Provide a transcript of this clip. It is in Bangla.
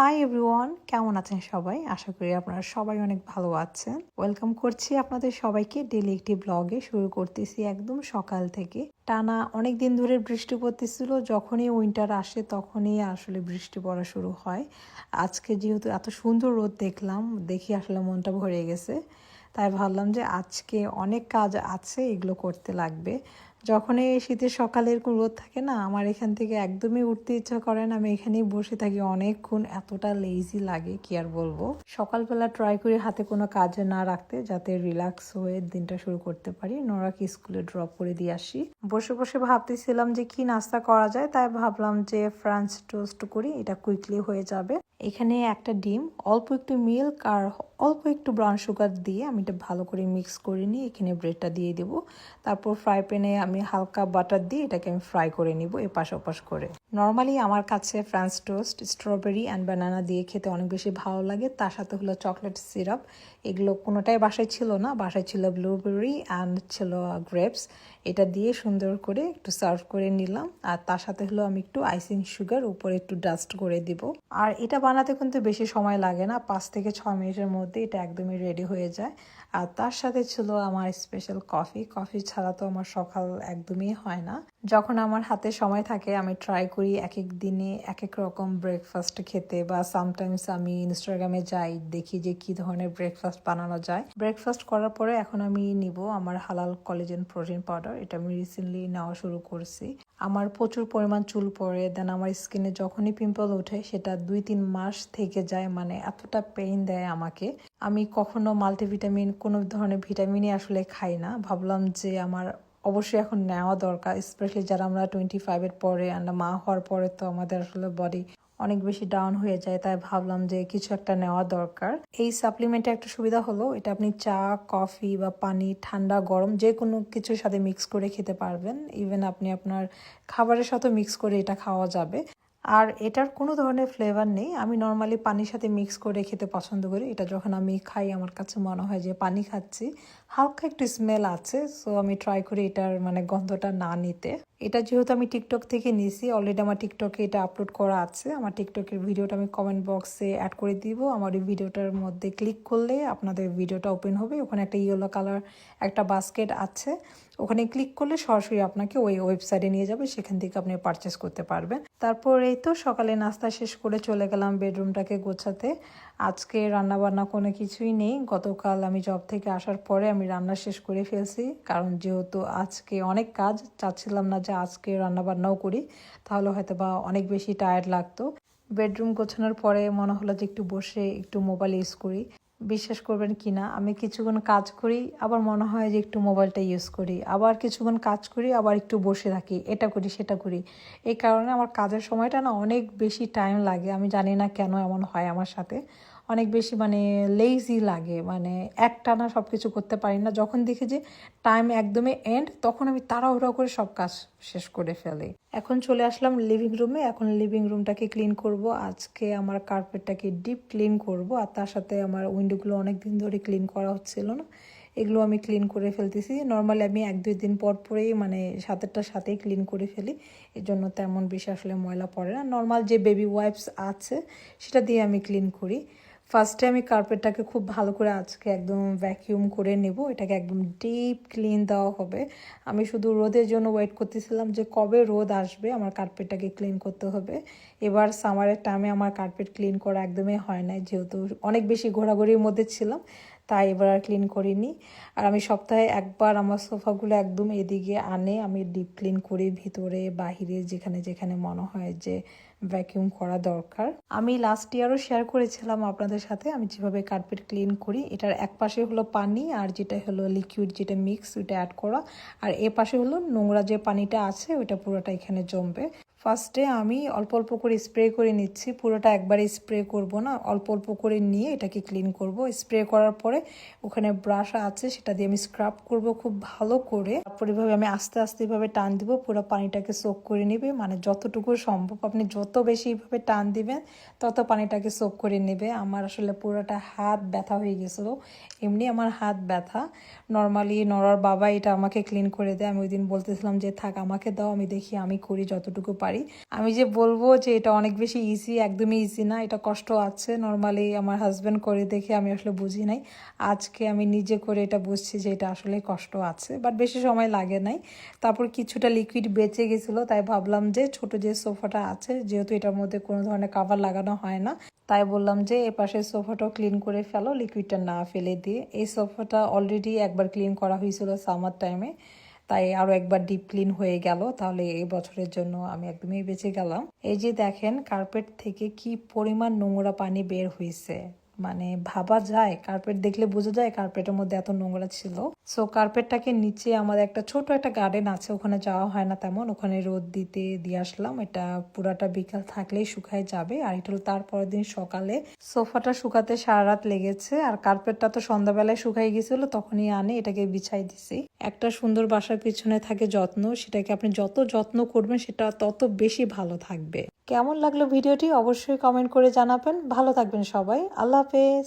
হাই এভরিওয়ান কেমন আছেন সবাই? আশা করি আপনারা সবাই অনেক ভালো আছেন। ওয়েলকাম করছি আপনাদের সবাইকে ডেলি একটি ব্লগে শুরু করতেছি একদম সকাল থেকে। টানা অনেক দিন ধরে বৃষ্টি পড়তেছিল। যখনই উইন্টার আসে, তখনই আসলে বৃষ্টি পড়া শুরু হয়। আজকে যেহেতু এত সুন্দর রোদ দেখলাম, দেখি আসলে মনটা ভরে গেছে। তাই ভাবলাম যে আজকে অনেক কাজ আছে, এগুলো করতে লাগবে। যখনই এই শীতের সকালের রোদ থাকে না, আমার এখান থেকে একদমই উঠতে ইচ্ছা করে না। আমি এখানেই বসে থাকি অনেকক্ষণ, এতটা লেজি লাগে, কি আর বলব? সকালবেলা ট্রাই করি হাতে কোনো কাজে না রাখতে, যাতে রিল্যাক্স হয়ে দিনটা শুরু করতে পারি। নোরাকে স্কুলে ড্রপ করে দিয়ে আসি। বসে বসে ভাবতেছিলাম যে কি নাস্তা করা যায়, তাই ভাবলাম যে ফ্রান্স টোস্ট করি, এটা কুইকলি হয়ে যাবে। এখানে একটা ডিম, অল্প একটু মিল্ক আর অল্প একটু ব্রাউন সুগার দিয়ে আমি এটা ভালো করে মিক্স করে নিই এখানে ব্রেডটা দিয়ে দেবো। তারপর ফ্রাই প্যানে আমি হালকা বাটার দিয়ে এটাকে আমি ফ্রাই করে নিব এপাশ ওপাশ করে। নর্মালি আমার কাছে France toast strawberry and banana দিয়ে খেতে অনেক বেশি ভালো লাগে। তার সাথে হলো চকলেট সিরাপ এগুলো কোনোটাই বাসায় ছিল না। বাসায় ছিল ব্লুবেরি অ্যান্ড ছিল গ্রেপস এটা দিয়ে সুন্দর করে একটু সার্ভ করে নিলাম। আর তার সাথে হলো আমি একটু আইসিং সুগার উপরে একটু ডাস্ট করে দিব। আর এটা বানাতে কিন্তু বেশি সময় লাগে না। পাঁচ থেকে ছ মিনিটের মধ্যে এটা একদমই রেডি হয়ে যায়। আর তার সাথে ছিল আমার স্পেশাল কফি কফি ছাড়া তো আমার সকাল একদমই হয় না। যখন আমার হাতে সময় থাকে, আমি ট্রাই করি এক এক দিনে এক এক রকম ব্রেকফাস্ট খেতে বা সামটাইমস আমি ইনস্টাগ্রামে যাই, দেখি যে কি ধরনের ব্রেকফাস্ট বানানো যায়। ব্রেকফাস্ট করার পরে এখন আমি নিব আমার হালাল কলেজেন প্রোটিন পাউডার এটা আমি রিসেন্টলি নেওয়া শুরু করছি। আমার প্রচুর পরিমাণ চুল পড়ে দেন আমার স্কিনে যখনই পিম্পল ওঠে, সেটা দুই তিন মাস থেকে যায় মানে এতটা পেইন দেয় আমাকে। আমি কখনো মাল্টিভিটামিন কোনো ধরনের ভিটামিনই আসলে খাই না। ভাবলাম যে আমার অবশ্যই এখন নেওয়া দরকার স্পেশালি যারা আমরা টোয়েন্টি ফাইভের পরে অ্যান্ড মা হওয়ার পরে তো আমাদের আসলে বডি অনেক বেশি ডাউন হয়ে যায়, তাই ভাবলাম যে কিছু একটা নেওয়া দরকার। এই সাপ্লিমেন্টে একটা সুবিধা হলো, এটা আপনি চা কফি বা পানি, ঠান্ডা, গরম যে কোনো কিছুর সাথে মিক্স করে খেতে পারবেন। ইভেন আপনি আপনার খাবারের সাথে মিক্স করে এটা খাওয়া যাবে। আর এটার কোনো ধরনের ফ্লেভার নেই। আমি নর্মালি পানির সাথে মিক্স করে খেতে পছন্দ করি। এটা যখন আমি খাই, আমার কাছে মনে হয় যে পানি খাচ্ছি, হালকা একটু স্মেল আছে সো আমি ট্রাই করি এটার মানে গন্ধটা না নিতে। এটা যেহেতু আমি টিকটক থেকে নিছি অলরেডি আমার টিকটকে এটা আপলোড করা আছে। আমার টিকটকের ভিডিওটা আমি কমেন্ট বক্সে অ্যাড করে দিব। আমার এই ভিডিওটার মধ্যে ক্লিক করলে আপনাদের ভিডিওটা ওপেন হবে। ওখানে একটা ইয়েলো কালার একটা বাস্কেট আছে। ওখানে ক্লিক করলে সরাসরি আপনাকে ওই ওয়েবসাইটে নিয়ে যাবে, সেখান থেকে আপনি পারচেস করতে পারবেন। তারপর এই তো সকালে নাস্তা শেষ করে চলে গেলাম বেডরুমটাকে গোছাতে। আজকে রান্না বান্না কোনো কিছুই নেই। গতকাল আমি জব থেকে আসার পরে আমি রান্না শেষ করে ফেলছি। কারণ যেহেতু আজকে অনেক কাজ, চাচ্ছিলাম না যে আজকে রান্না বান্নাও করি, তাহলে হয়তো বা অনেক বেশি টায়ার্ড লাগতো। বেডরুম গোছানোর পরে মনে হলো যে একটু বসে একটু মোবাইল ইউজ করি। বিশ্বাস করবেন কি না আমি কিছুক্ষণ কাজ করি, আবার মনে হয় যে একটু মোবাইলটা ইউজ করি, আবার কিছুক্ষণ কাজ করি, আবার একটু বসে থাকি, এটা করি, সেটা করি। এই কারণে আমার কাজের সময়টা না অনেক বেশি টাইম লাগে, আমি জানি না কেন এমন হয় আমার সাথে। অনেক বেশি মানে লেজি লাগে। মানে একটানা সব কিছু করতে পারি না। যখন দেখি যে টাইম একদমই এন্ড তখন আমি তাড়াহুড়ো করে সব কাজ শেষ করে ফেলি। এখন চলে আসলাম লিভিং রুমে এখন লিভিং রুমটাকে ক্লিন করব। আজকে আমার কার্পেটটাকে ডিপ ক্লিন করব। আর তার সাথে আমার উইন্ডোগুলো অনেক দিন ধরে ক্লিন করা হচ্ছিল না। এগুলো আমি ক্লিন করে ফেলতেছি। নর্মালি আমি এক, দুই দিন পর পরেই মানে সাতেরটার সাথেই ক্লিন করে ফেলি। এই জন্য তেমন বেশি আসলে ময়লা পড়ে না। নর্মাল যে বেবি ওয়াইপস আছে, সেটা দিয়ে আমি ক্লিন করি। ফার্স্টে আমি কার্পেটটাকে খুব ভালো করে আজকে একদম ভ্যাকিউম করে নেব। এটাকে একদম ডিপ ক্লিন দেওয়া হবে। আমি শুধু রোদের জন্য ওয়েট করতেছিলাম যে কবে রোদ আসবে, আমার কার্পেটটাকে ক্লিন করতে হবে। এবার সামারের টাইমে আমার কার্পেট ক্লিন করা একদমই হয় না যেহেতু অনেক বেশি ঘোরাঘুরির মধ্যে ছিলাম, তাই এবার আর ক্লিন করিনি। আর আমি সপ্তাহে একবার আমার সোফাগুলো একদম এদিকে আনে, আমি ডিপ ক্লিন করি ভিতরে, বাহিরে, যেখানে যেখানে মনে হয় যে ভ্যাকিউম করা দরকার। আমি লাস্ট ইয়ারও শেয়ার করেছিলাম আপনাদের সাথে। আমি যেভাবে কার্পেট ক্লিন করি, এটার এক পাশে হলো পানি আর যেটা হলো লিকুইড যেটা মিক্স ওইটা অ্যাড করা। আর এ পাশে হলো নোংরা যে পানিটা আছে, ওইটা পুরোটা এখানে জমবে। ফার্স্টে আমি অল্প অল্প করে স্প্রে করে নিচ্ছি। পুরোটা একবারে স্প্রে করব না। অল্প অল্প করে নিয়ে এটাকে ক্লিন করব। স্প্রে করার পরে ওখানে ব্রাশ আছে, সেটা দিয়ে আমি স্ক্রাব করব খুব ভালো করে। তারপর এভাবে আমি আস্তে আস্তে এভাবে টান দিব। পুরো পানিটাকে সোক করে নেবে। মানে যতটুকু সম্ভব আপনি যত বেশি এভাবে টান দিবেন, তত পানিটাকে সোক করে নেবে। আমার আসলে পুরোটা হাত ব্যথা হয়ে গেছিল। এমনি আমার হাত ব্যথা। নর্মালি নরার বাবা এটা আমাকে ক্লিন করে দেয়। আমি ওই দিন বলতেছিলাম যে, থাক, আমাকে দাও, আমি দেখি, আমি করি যতটুকু পারি। পারি। আমি যে বলব যে এটা অনেক বেশি ইজি একদমই ইজি না। এটা কষ্ট আছে। নর্মালি আমার হাজব্যান্ড করে দেখে আমি আসলে বুঝি নাই। আজকে আমি নিজে করে এটা বুঝছি যে এটা আসলে কষ্ট আছে। বাট বেশি সময় লাগে নাই। তারপর কিছুটা লিকুইড বেঁচে গেছিল। তাই ভাবলাম যে ছোট যে সোফাটা আছে, যেহেতু এটার মধ্যে কোনো ধরনের কাভার লাগানো হয় না, তাই বললাম যে এ পাশের সোফাটাও ক্লিন করে ফেলো লিকুইডটা না ফেলে দিয়ে। এই সোফাটা অলরেডি একবার ক্লিন করা হয়েছিল সামার টাইমে তাই আরও একবার ডিপ ক্লিন হয়ে গেল। তাহলে এই বছরের জন্য আমি একদমই বেঁচে গেলাম। এই যে দেখেন কার্পেট থেকে কি পরিমাণ নোংরা পানি বের হয়েছে। মানে ভাবা যায় কার্পেট দেখলে বোঝা যায় কার্পেটের মধ্যে এত নোংরা ছিল। সো কার্পেটটাকে নিচে আমাদের একটা ছোট একটা গার্ডেন আছে, ওখানে যাওয়া হয় না তেমন। ওখানে রোদ দিতে দিয়ে আসলাম। এটা পুরাটা বিকাল থাকলেই শুকায় যাবে। আর এটা হলো তারপরের দিন সকালে। সোফাটা শুকাতে সারা রাত লেগেছে। আর কার্পেটটা তো সন্ধ্যাবেলায় শুকাই গেছিল, তখনই আনে, এটাকে বিছাই দিছি। একটা সুন্দর বাসার পিছনে থাকে যত্ন। সেটাকে আপনি যত যত্ন করবেন, সেটা তত বেশি ভালো থাকবে। কেমন লাগল ভিডিওটি অবশ্যই কমেন্ট করে জানাবেন। ভালো থাকবেন সবাই। আল্লাহ হাফেজ।